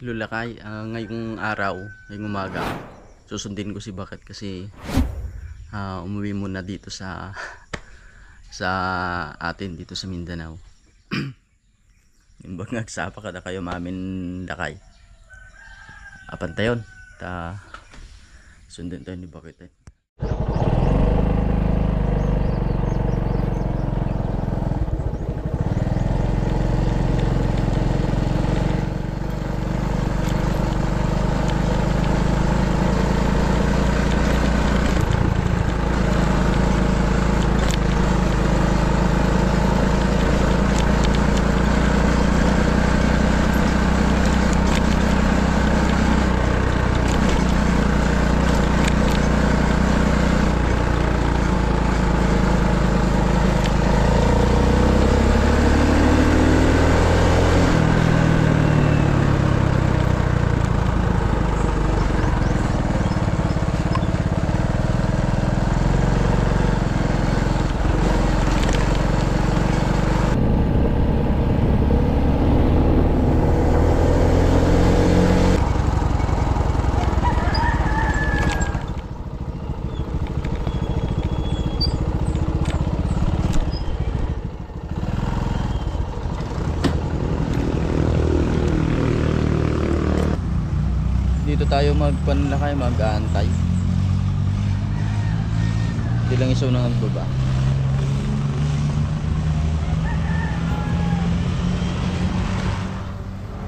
Lulakay, ah, ngayong araw, ngayong umaga, susundin ko si Bakit kasi ah, umuwi muna dito sa sa atin dito sa Mindanao. Yung bang nagsapa ka na kayo mamin lakay. Apan ta sundin tayo ni Bakit eh. Dito tayo magpanlakay, mag-aantay. Hindi lang isaw na nagbaba.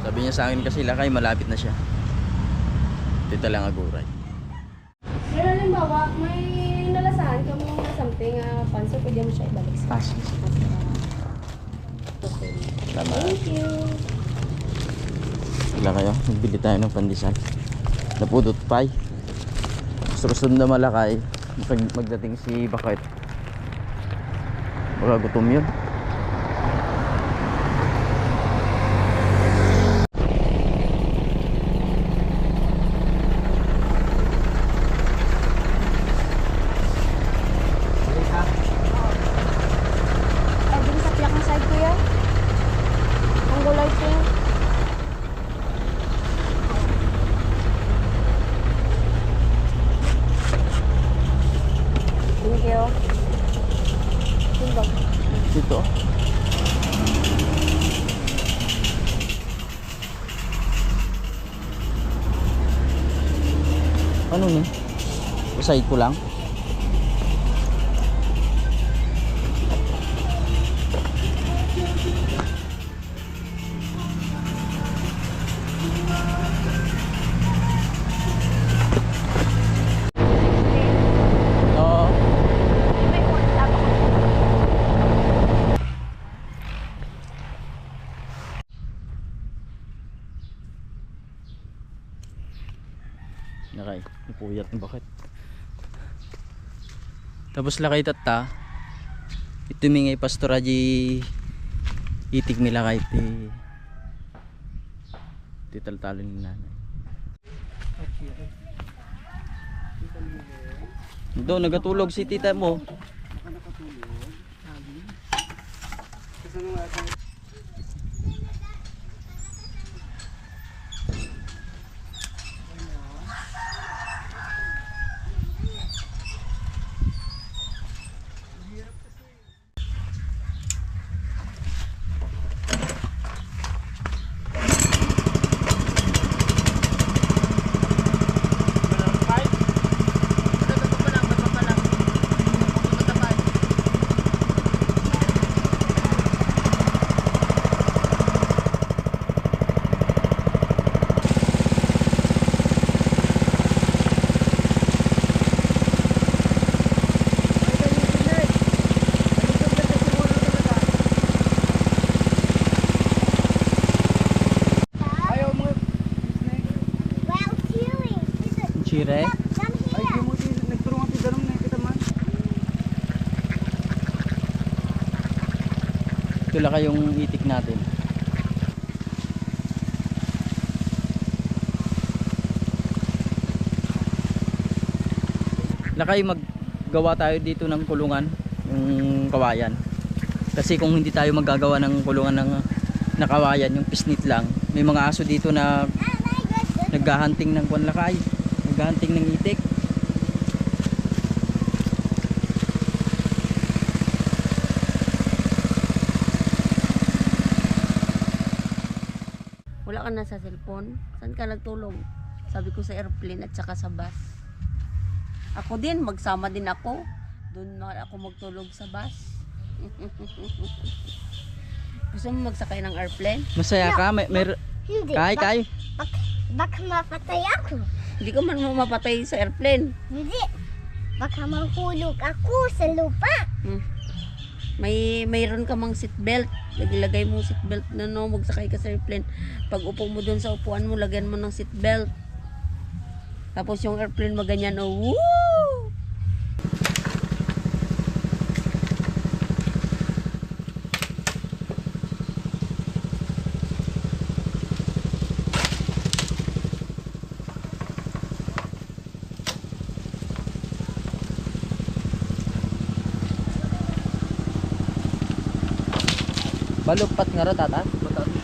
Sabi niya sa akin kasi lakay, malapit na siya. Dito lang aguray. Pero halimbawa, may nalasahan ka mo na something, uh, panso, pwede mo siya ibalik sa Pass. Okay. Tama. Thank you. Wala kayo, nagbili tayo ng pandesal. Napudot pie. Gusto gusto na malakay. Pag magdating si Bakit. Baka gutom yun. Ay, din sa piyak ng side kuya. Ang gulay pink. Thank you. Timbag. Dito. Ano ni? Side ko lang. Nakay, napuyat ng bakit. Tapos lakay tata. Ito mingay pastoraji itig nila kay ti titaltalo ni nanay. Do nagatulog si tita mo. Ito lang kayong itik natin. Lakay maggawa tayo dito ng kulungan, yung kawayan. Kasi kung hindi tayo maggagawa ng kulungan ng nakawayan, yung pisnit lang, may mga aso dito na Naghahunting ng kwan lakay. Naghahunting ng itik. Wala ka na sa cellphone? Saan ka nagtulog? Sabi ko sa airplane at saka sa bus. Ako din, magsama din ako. Doon na ako magtulog sa bus. Gusto mo magsakay ng airplane? Masaya ka? May, may, Hindi. kay, Bak- kay. bak- baka mapatay ako. Hindi ko man mapatay sa airplane. Hindi. Baka mahulog ako sa lupa. Hmm. May mayroon ka mang seatbelt. Lagay mo seatbelt na no, magsakay ka sa airplane. Pag upo mo doon sa upuan mo, lagyan mo ng seatbelt. Tapos yung airplane maganyan, oh, woo! Balupat nga ro tata. Kailan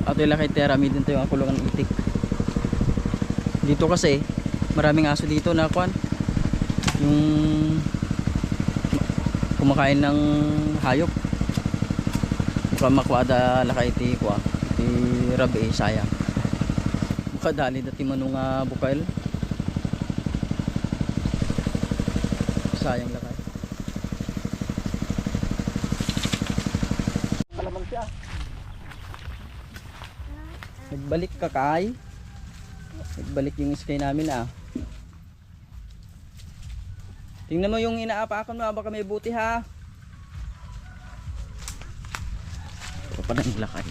ato lang kay Tera mi din tayo ang kulungan ng itik. Dito kasi maraming aso dito na kwan. Yung kumakain ng hayop. Mukhang makwada lakay iti kwa iti rabi sayang. Mukadali dati manong uh, bukail. Sayang lakay Nagbalik ka kay. Nagbalik yung sky namin ah. Tingnan mo yung inaapakan mo, baka may buti ha. Ito pa ng lakay.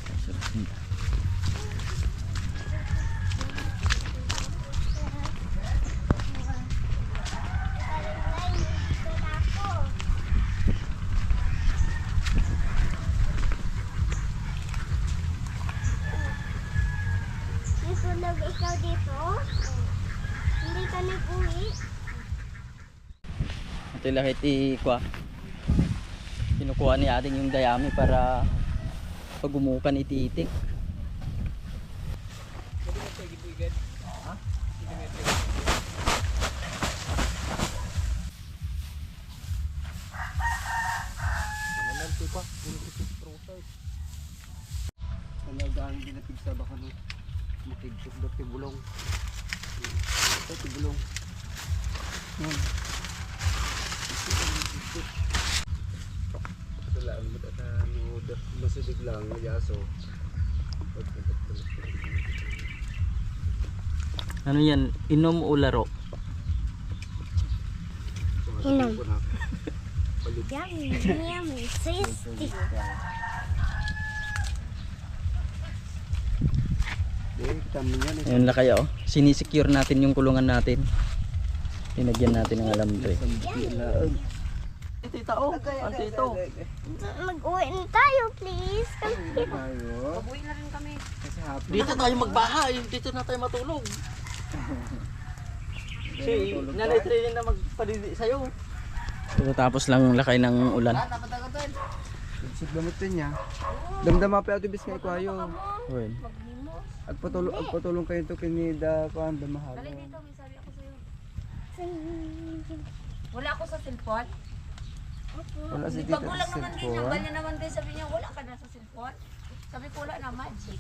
Nasunog ikaw dito? Hindi ka nag-uwi? Ito yung lakay ti kwa. Kinukuha ni ating yung dayami para pagumukan iti-itik. Napigsa ba ka no? Makigsok daw tibulong. Ito tibulong. Yan. Wala ang mga ano, lang, yaso. Ano yan? Inom o laro? Inom. Yummy, yummy, tasty. Ayun na kaya oh. Sinisecure natin yung kulungan natin. Tinagyan natin ng alambre. Tita oh, ang tito. Mag-uwi na tayo, please. Tayo. Uwi na rin kami. Kasi happy. Dito tayo magbahay, dito na tayo matulog. Si nanay Trini na magpadidi sa'yo. Tapos lang lakay ng ulan. Gamot din niya. Damdama pa ito bis kay kwayo. Well, Agpatulong agpatulong kayo to kinida kuan damahal. Dali dito, may sabi ako sa'yo. Wala ako sa cellphone. Wala si Di tita sa naman din niya, naman din sabi niya, wala ka na sa cellphone. Sabi ko wala na, magic.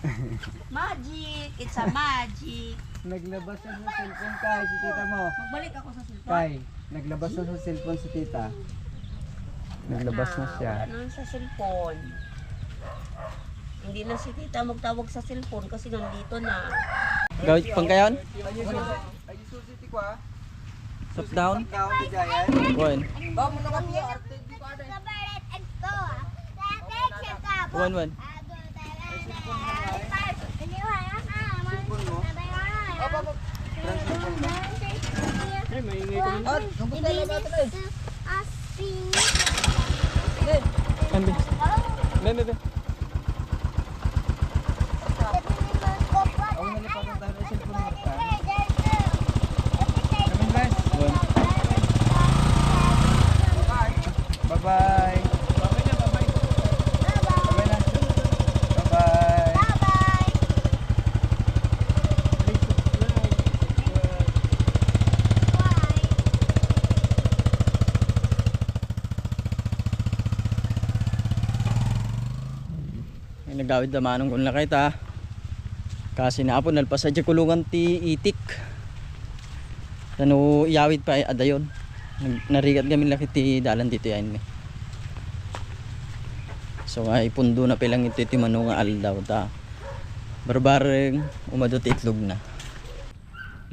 magic! It's a magic! Naglabas na sa cellphone kay si tita mo. Magbalik ako sa cellphone. Kay, naglabas na sa cellphone si tita. Naglabas na siya. Wala na sa cellphone. Hindi na si tita magtawag sa cellphone kasi nandito na. gawit pang kayon? Ay, susi ti kwa. Top down? Down. One. One, one. Ambi. Be, be, be. Kami guys. One. Bye-bye. Bye na, bye-bye. Bye na. Bye-bye. Ay, nagawid na manong kung lakay ta. Kasi naapon nalpasa dyan kulungan ti itik. Ano iyawid pa ay adayon. Narigat kami laki ti dalan dito yan eh. So nga ipundo na pilang ito ti manong nga aldaw ta. Barbareng umadot itlog na.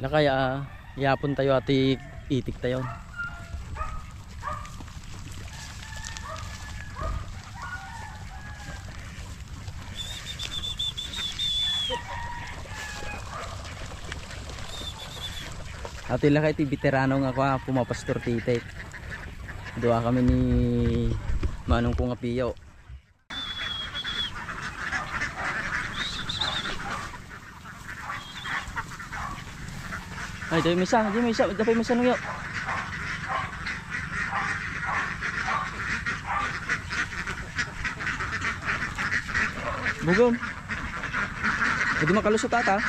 Lakay ah, yapon tayo ati itik tayo. At ila kay ti veterano nga ako ah, pumapastor titik. Duwa kami ni Manong ko nga piyaw. Ay, dahil misa, dahil misa, dahil misa nung yun. Bugom. Hindi makalusot ata.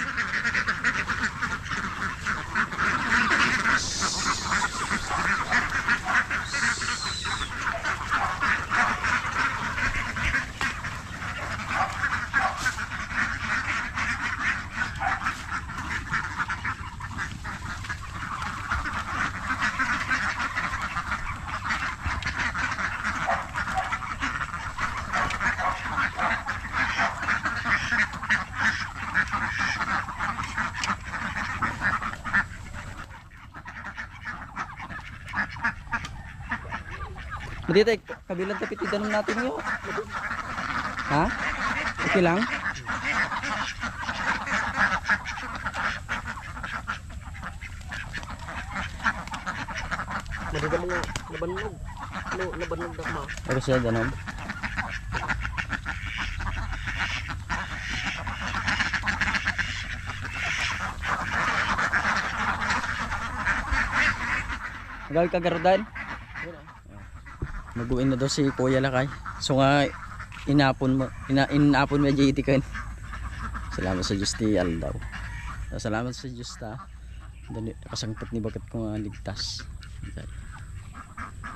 Madita, kabilang tapit itanong natin yun. Ha? Okay lang? Madida mo nga, nabanog. No, nabanog na ma. Pero siya ganun. Gawin ka garudan? Mag-uwi na daw si Kuya Lakay. So nga inapon mo, ina, inapon mo JT kan. Salamat sa Diyos ti Aldaw. Salamat sa Diyos ta. Dali, kasangpat ni bagat ko nga ligtas. Okay.